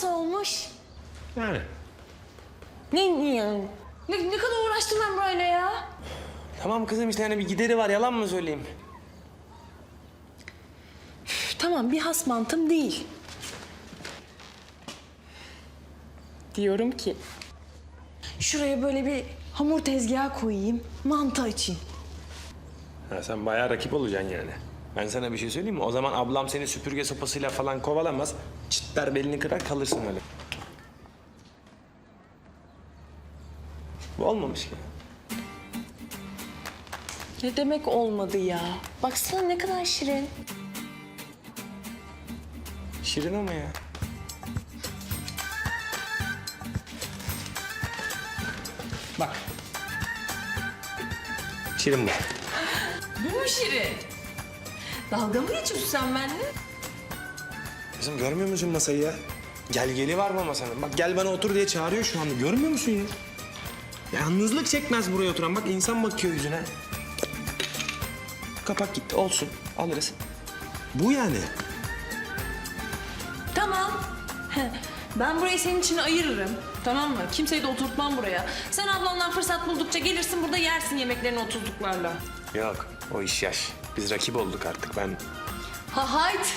Nasıl olmuş? Yani. Ne yani? Ne, ne kadar uğraştım ben böyle ya? Tamam kızım işte yani bir gideri var yalan mı söyleyeyim? Üf, tamam bir has mantım değil. Diyorum ki... Şuraya böyle bir hamur tezgahı koyayım, mantı açayım. Ha, sen bayağı rakip olacaksın yani. Ben sana bir şey söyleyeyim mi? O zaman ablam seni süpürge sopasıyla falan kovalamaz. Çıtlar belini kırar kalırsın öyle. Bu olmamış ki. Ne demek olmadı ya? Baksana ne kadar şirin. Şirin ama ya. Bak. Şirin bu. Bu mu şirin? Dalga mı geçiyorsun sen benimle? Kızım görmüyor musun masayı ya? Gel geli var mı masanın? Bak gel bana otur diye çağırıyor şu anda. Görmüyor musun ya? Yalnızlık çekmez buraya oturan. Bak insan bakıyor yüzüne. Kapak gitti. Olsun. Alırız. Bu yani. Tamam. Ben burayı senin için ayırırım. Tamam mı? Kimseyi de oturtmam buraya. Sen ablandan fırsat buldukça gelirsin burada yersin yemeklerini otuzluklarla. Yok. O iş yaş. Biz rakip olduk artık. Ben Ha hayt.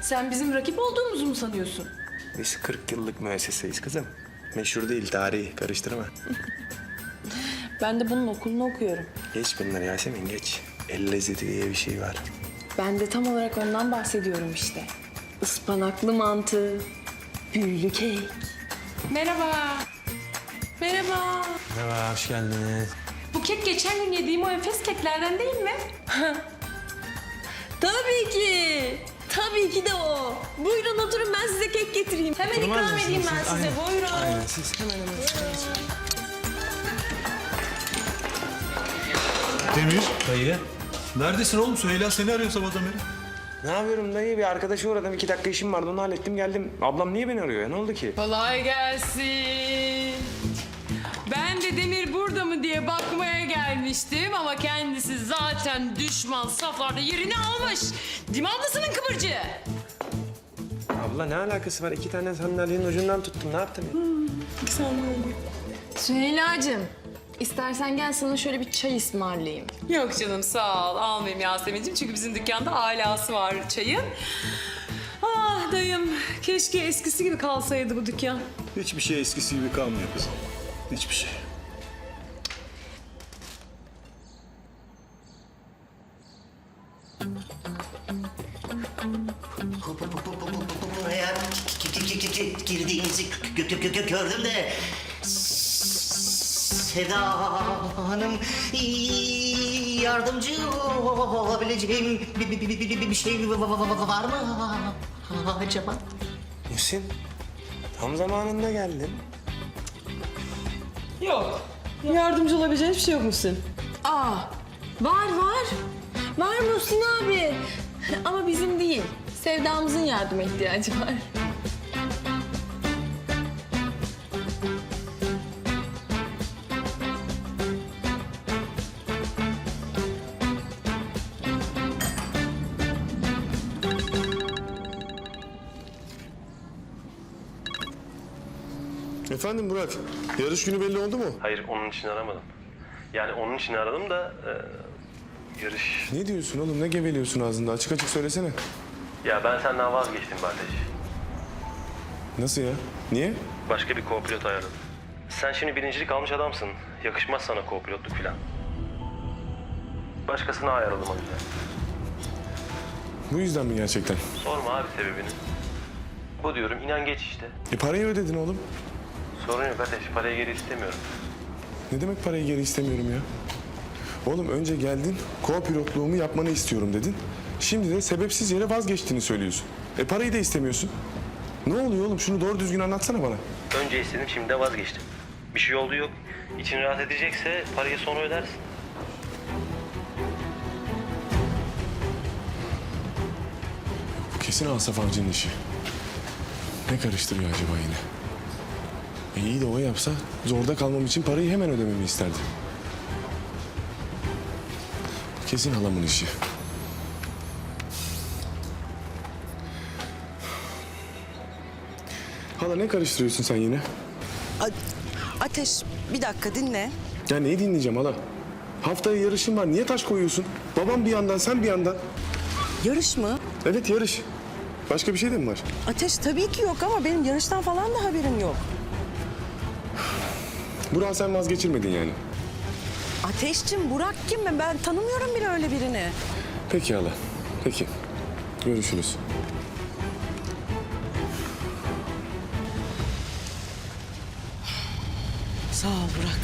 Sen bizim rakip olduğumuzu mu sanıyorsun? biz 40 yıllık müesseseyiz kızım. Meşhur değil tarihi. Karıştırma. Ben de bunun okulunu okuyorum. Geç bunları Yasemin geç. El lezzeti diye bir şey var. Ben de tam olarak ondan bahsediyorum işte. Ispanaklı mantı, büyülü kek. Merhaba. Merhaba. Merhaba, hoş geldiniz. Bu kek geçen gün yediğim o enfes keklerden değil mi? Tabii ki. Tabii ki de o. Buyurun oturun ben size kek getireyim. Hemen ikram edeyim ben size. Buyurun. Aynen siz hemen hemen. Demir, Dayı. neredesin oğlum? Süheyla seni arıyor sabahtan beri. Ne yapıyorum dayı? Bir arkadaşa uğradım. iki dakika işim vardı. Onu hallettim geldim. Ablam niye beni arıyor ya? Ne oldu ki? Kolay gelsin. Ben de Demir burada mı diye bakmaya gelmiştim ama kendisi zaten düşman saflarda yerini almış. Değil mi ablasının kıvırcığı? Abla ne alakası var? İki tane sandalyenin ucundan tuttum. Ne yaptın? Süheyla'cığım. istersen gel sana şöyle bir çay ısmarlayayım. Yok canım sağ ol almayayım Yasemin'ciğim çünkü bizim dükkanda alası var çayın. Ah dayım keşke eskisi gibi kalsaydı bu dükkan. Hiçbir şey eskisi gibi kalmıyor kızım. Hiçbir şey. Buraya girdiğinizi gö- gö- gö- gördüm de Seda Hanım yardımcı olabileceğim bir, şey var mı acaba? Muhsin. Tam zamanında geldin. Yok. Yardımcı olabileceğin hiçbir şey yok musun? Aa, var var. Var Muhsin abi. Ama bizim değil. Sevdamızın yardıma ihtiyacı var. Efendim Burak, yarış günü belli oldu mu? Hayır onun için aramadım. Yani onun için aradım da e, yarış. Ne diyorsun oğlum, ne geveliyorsun ağzında? Açık açık söylesene. Ya ben senden vazgeçtim Bardeş. Nasıl ya? Niye? Başka bir co-pilot ayarladım. Sen şimdi birincilik almış adamsın. Yakışmaz sana co-pilotluk falan. Başkasına ayarladım o yüzden. Bu yüzden mi gerçekten? Sorma abi sebebini. Bu diyorum inan geç işte. E parayı ödedin oğlum. Sorun yok kardeş parayı geri istemiyorum. Ne demek parayı geri istemiyorum ya? Oğlum önce geldin, co-pilotluğumu yapmanı istiyorum dedin. Şimdi de sebepsiz yere vazgeçtiğini söylüyorsun. E parayı da istemiyorsun. Ne oluyor oğlum? Şunu doğru düzgün anlatsana bana. Önce istedim şimdi de vazgeçtim. Bir şey oldu yok. İçin rahat edecekse parayı sonra ödersin. Bu kesin Asaf Avcı'nın işi. Ne karıştırıyor acaba yine? E iyi de o yapsa zorda kalmam için parayı hemen ödememi isterdi. Kesin halamın işi. Hala ne karıştırıyorsun sen yine? A- Ateş bir dakika dinle. Ya neyi dinleyeceğim hala? Haftaya yarışın var. Niye taş koyuyorsun? Babam bir yandan, sen bir yandan. Yarış mı? Evet yarış. Başka bir şey de mi var? Ateş tabii ki yok ama benim yarıştan falan da haberim yok. Burak'ı sen vazgeçirmedin yani. Ateşçim Burak kim ben? Ben tanımıyorum bile öyle birini. Peki hala. Peki. Görüşürüz. Sağ ol Burak.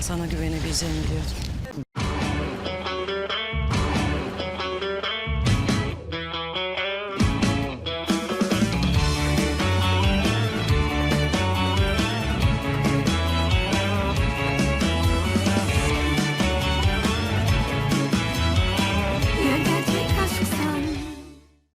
Sana güvenebileceğimi biliyordum.